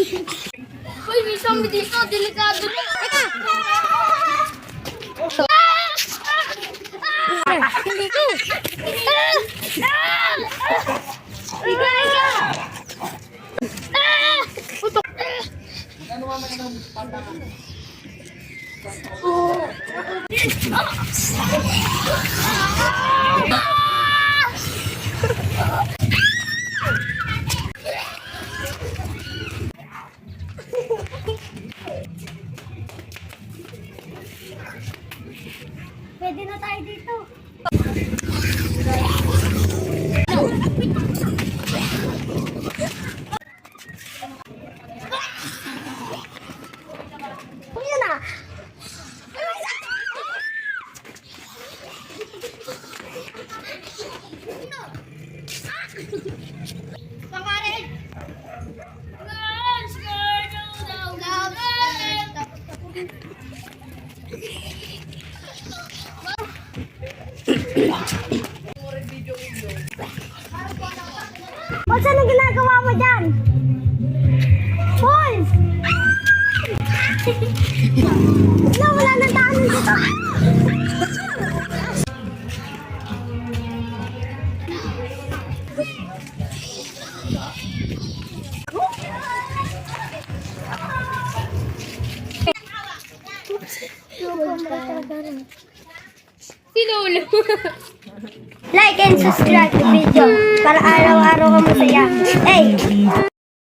Hoy, may zombie dito. Delikado na. Hindi ko. Ika, ika. Putok. Pwede na tayo dito. Kuya na. Pamarin! Let's go down, down. What's ano ginagawa mo dyan? Paul! Wala, wala nang daanan dito. Si Lolo. like and subscribe to video